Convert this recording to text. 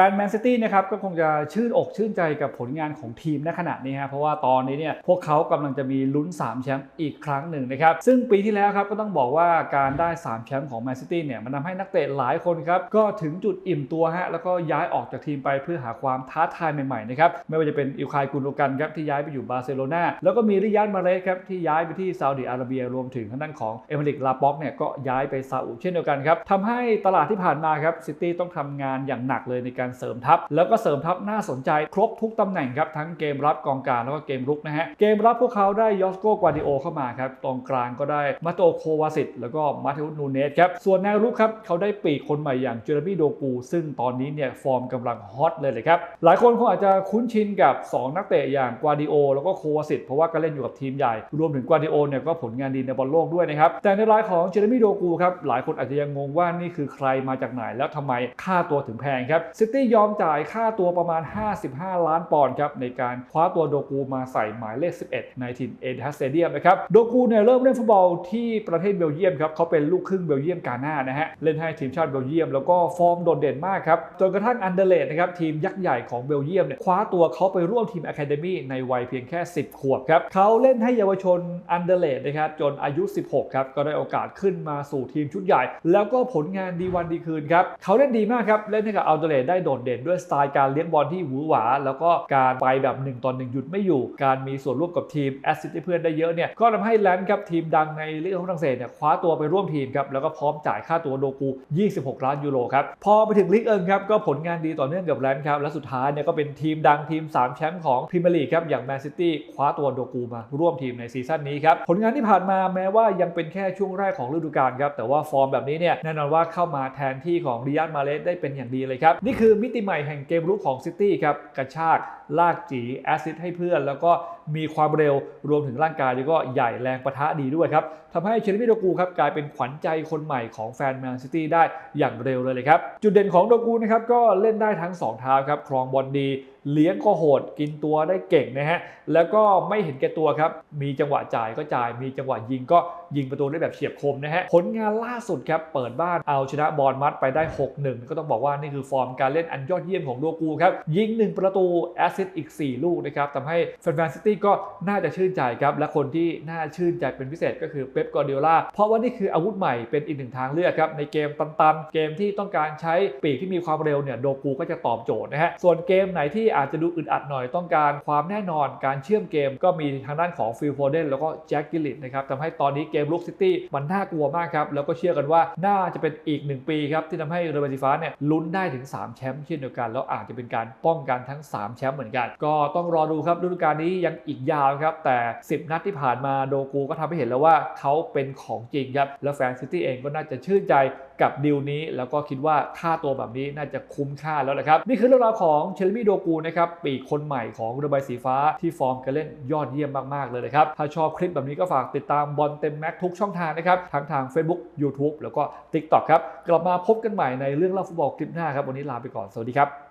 ฟนแมนซิตี้นะครับก็คงจะชื่นอกชื่นใจกับผลงานของทีมณขณะนี้ฮะเพราะว่าตอนนี้เนี่ยพวกเขากำลังจะมีลุ้น 3 แชมป์อีกครั้งหนึ่งนะครับ ซึ่งปีที่แล้วครับก็ต้องบอกว่าการได้ 3 แชมป์ของแมนซิตี้เนี่ยมันทำให้นักเตะหลายคนครับก็ถึงจุดอิ่มตัวฮะแล้วก็ย้ายออกจากทีมไปเพื่อหาความท้าทายใหม่ๆนะครับไม่ว่าจะเป็นอิลคายกุนโดกันครับที่ย้ายไปอยู่บาร์เซโลนาแล้วก็มีริยันมาเรสครับที่ย้ายไปที่ซาอุดิอาระเบียรวมถึงทางด้านของเอเมริกลาป็อกเนี่ยก็ย้ายไปซาอุเช่นเดียวกันครับทำให้ตลาดที่ผ่านมาครับซิตี้ต้องทำงานอย่างหนักเลยในการเสริมทัพ แล้วก็เสริมทัพน่าสนใจครบทุกตำแหน่งครับทั้งเกมรับกองกลางแล้วก็เกมรุกนะฮะเกมรับพวกเขาได้ยอสโกกวาดิโอเข้ามาครับตรงกลางก็ได้มาโตโควาสิตแล้วก็มาเทอุสนูเนสครับส่วนแนวรุกครับเขาได้ปีกคนใหม่อย่างเจอร์มี่โดกูซึ่งตอนนี้เนี่ยฟอร์มกำลังฮอตเลยเลยครับหลายคนคงอาจจะคุ้นชินกับ 2 นักเตะอย่างกวาดิโอแล้วก็โควาสิตเพราะว่าก็เล่นอยู่กับทีมใหญ่ รวมถึงกวาดิโอเนี่ยก็ผลงานดีในบอลโลกด้วยนะครับแต่ในรายของเจอร์มี่โดกูครับหลายคนอาจจะยังงงว่านี่คือใครมาจากไหนแล้วทำไมค่าตัวถึงแพงครับซิตยอมจ่ายค่าตัวประมาณ 55 ล้านปอนด์ครับในการคว้าตัวโดกูมาใส่หมายเลข 11 ในถิ่นเอเดฮัสเตเดียมนะครับโดกูเนี่ยเริ่มเล่นฟุตบอลที่ประเทศเบลเยียมครับเขาเป็นลูกครึ่งเบลเยียมกาหน้านะฮะเล่นให้ทีมชาติเบลเยียมแล้วก็ฟอร์มโดดเด่นมากครับจนกระทั่งอันเดเลดนะครับทีมยักษ์ใหญ่ของเบลเยียมเนี่ยคว้าตัวเขาไปร่วมทีมอะคาเดมี่ในวัยเพียงแค่ 10 ขวบครับเขาเล่นให้เยาวชนอันเดเลดนะครับจนอายุ 16 ครับก็ได้โอกาสขึ้นมาสู่ทีมชุดใหญ่ แล้วก็ผลงานดีวันดีคืนครับเขาเล่นดีมากครับเล่นให้กับอัลเดเลดได้โดดเด่นด้วยสไตล์การเลี้ยงบอลที่หวือหวา แล้วก็การไปแบบ1ต่อ1หยุดไม่อยู่ การมีส่วนร่วมกับทีมแอสซิสต์เพื่อนได้เยอะเนี่ยก็ทำให้แลนด์ครับทีมดังในลีกของฝรั่งเศสเนี่ยคว้าตัวไปร่วมทีมครับแล้วก็พร้อมจ่ายค่าตัวโดกู 26 ล้านยูโรครับพอไปถึงลีกเอิงครับก็ผลงานดีต่อเนื่องกับแลนด์ครับและสุดท้ายเนี่ยก็เป็นทีมดังทีม 3 แชมป์ของพรีเมียร์ลีกครับอย่างแมนซิตี้คว้าตัวโดกูมาร่วมทีมในซีซั่นนี้ครับผลงานที่ผ่านมาแม้ว่ายังเป็นแค่ช่วงแรกของฤดูกาลครับแต่ว่าฟอร์มแบบนี้เนี่ยแน่นอนว่าเข้ามาแทนที่ของริยันมาเลสได้เป็นอย่างดีเลยครับนี่คืือมิติใหม่แห่งเกมรุกของซิตี้ครับ กระชาก ลากจีแอสซิสต์ให้เพื่อน แล้วก็ มีความเร็วรวมถึงร่างกายแล้วก็ใหญ่แรงประทะดีด้วยครับทำให้เชลมิโดกูครับกลายเป็นขวัญใจคนใหม่ของแฟนแมนซิตี้ได้อย่างเร็วเลยเลยครับ จุดเด่นของโดกูนะครับก็เล่นได้ทั้ง 2 เท้าครับครองบอลดีเลี้ยงก็โหดกินตัวได้เก่งนะฮะ แล้วก็ไม่เห็นแก่ตัวครับ มีจังหวะจ่ายก็จ่าย มีจังหวะยิงก็ยิงประตูได้แบบเฉียบคมนะฮะ ผลงานล่าสุดครับ เปิดบ้านเอาชนะบอลมัดไปได้ 6-1 ก็ต้องบอกว่านี่คือฟอร์มการเล่นอันยอดเยี่ยมของโดกูครับ ยิง 1 ประตูแอสซิสต์อีก 4 ลูกนะครับทำให้แฟนๆซิตี้ก็น่าจะชื่นใจครับ และคนที่น่าชื่นใจเป็นพิเศษก็คือเป๊ปกอร์เดิโอลาเพราะว่านี่คืออาวุธใหม่เป็นอีกหนึ่งทางเลือกครับในเกมตันๆ เกมที่ต้องการใช้ปีกที่มีความเร็วเนี่ยโดกูก็จะตอบโจทย์นะฮะส่วนเกมไหนที่อาจจะดูอึดอัดหน่อยต้องการความแน่นอนการเชื่อมเกม ก็มีทางด้านของฟิลโฟเดนแล้วก็แจ็คกิลลิตนะครับทำให้ตอนนี้เกมลุกซิตี้มันน่ากลัวมากครับแล้วก็เชื่อกันว่าน่าจะเป็นอีกหนึ่งปีครับที่ทำให้เรอัลมาดริฟ้าเนี่ยลุ้นได้ถึง 3 แชมป์เช่นเดียวกัน แล้วอาจจะเป็นการป้องกันทั้ง 3 แชมป์เหมือนกัน ก็ต้องรอดูครับฤดูกาลนี้ยังอีกยาวครับแต่ 10 นัดที่ผ่านมาโดกูก็ทำให้เห็นแล้วว่าเขาเป็นของจริงครับแล้วแฟนซิตี้เองก็น่าจะชื่นใจกับดีลนี้ แล้วก็คิดว่าค่าตัวแบบนี้น่าจะคุ้มค่าแล้วแหละครับ นี่คือเรื่องราวของเชลมี่โดกูนะครับปีกคนใหม่ของเรือใบสีฟ้าที่ฟอร์มการเล่นยอดเยี่ยมมากๆเลยนะครับ ถ้าชอบคลิปแบบนี้ก็ฝากติดตามบอลเต็มแม็กทุกช่องทางนะครับทั้งทาง Facebook YouTube แล้วก็ TikTok ครับกลับมาพบกันใหม่ในเรื่องเล่าฟุตบอลคลิปหน้าครับวันนี้ลาไปก่อนสวัสดีครับ